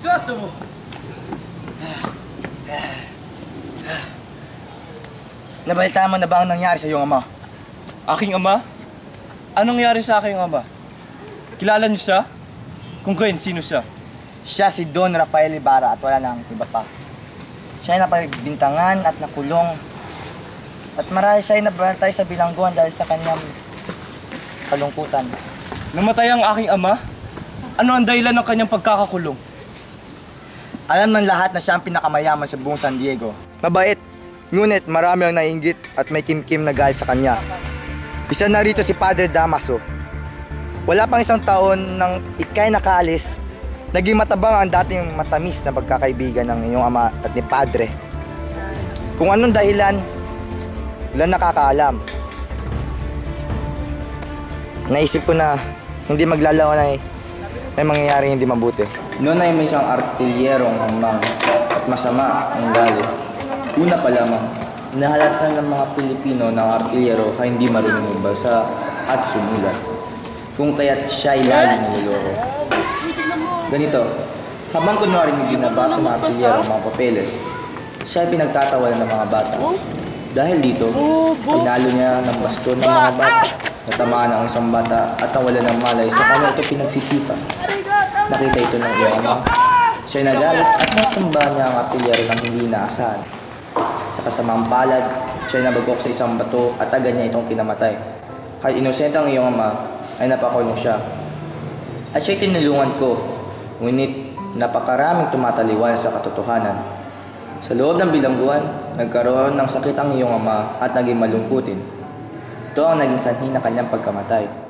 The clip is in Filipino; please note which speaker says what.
Speaker 1: Iswaso mo!
Speaker 2: Nabalitaan mo na ba ang nangyari sa iyong ama?
Speaker 3: Aking ama? Anong nangyari sa aking ama? Kilala niyo siya? Kung gayon, sino siya?
Speaker 2: Siya si Don Rafael Ibarra at wala nang iba pa. Siya ay napagbintangan at nakulong. At marami siya ay nabalantay sa bilangguan dahil sa kanyang kalungkutan.
Speaker 3: Namatay ang aking ama? Ano ang dahilan ng kanyang pagkakakulong?
Speaker 2: Alam ng lahat na siya ang pinakamayaman sa buong San Diego. Mabait, ngunit marami ang nainggit at may kimkim na galit sa kanya. Isa na rito si Padre Damaso. Wala pang isang taon nang ikay nakaalis, naging matabang ang dating matamis na pagkakaibigan ng iyong ama at ni Padre. Kung anong dahilan, wala nakakaalam. Naisip ko na hindi maglalaw na eh, may mangyayari hindi mabuti. Noon ay may isang artilyerong umang at masama ang galit. Una pa lamang, nahalata ng mga Pilipino ng artilyero ay hindi marunong magbasa at sumulat. Kung kaya't siya ay niloloko. Ganito, habang kunwari may binabasa ng artilyero mga papeles, siya ay pinagtatawalan ng mga bata. Dahil dito, pinalo niya ng baston ng mga bata. Natamaan ang isang bata at nawalan ng malay sa kanya ito pinagsisipa. Nakita ito ng iyong ama. Siya'y nagalit at nasamba niya ang artilyero ng hindi inaasahan. Sa kasamang palad, siya'y nabagok sa isang bato at agad niya itong kinamatay. Kahit inosente ang iyong ama, ay napakulong siya. At siya'y tinulungan ko, ngunit napakaraming tumataliwan sa katotohanan. Sa loob ng bilangguan, nagkaroon ng sakit ang iyong ama at naging malungkutin. Ito ang naging sanhi na kanyang pagkamatay.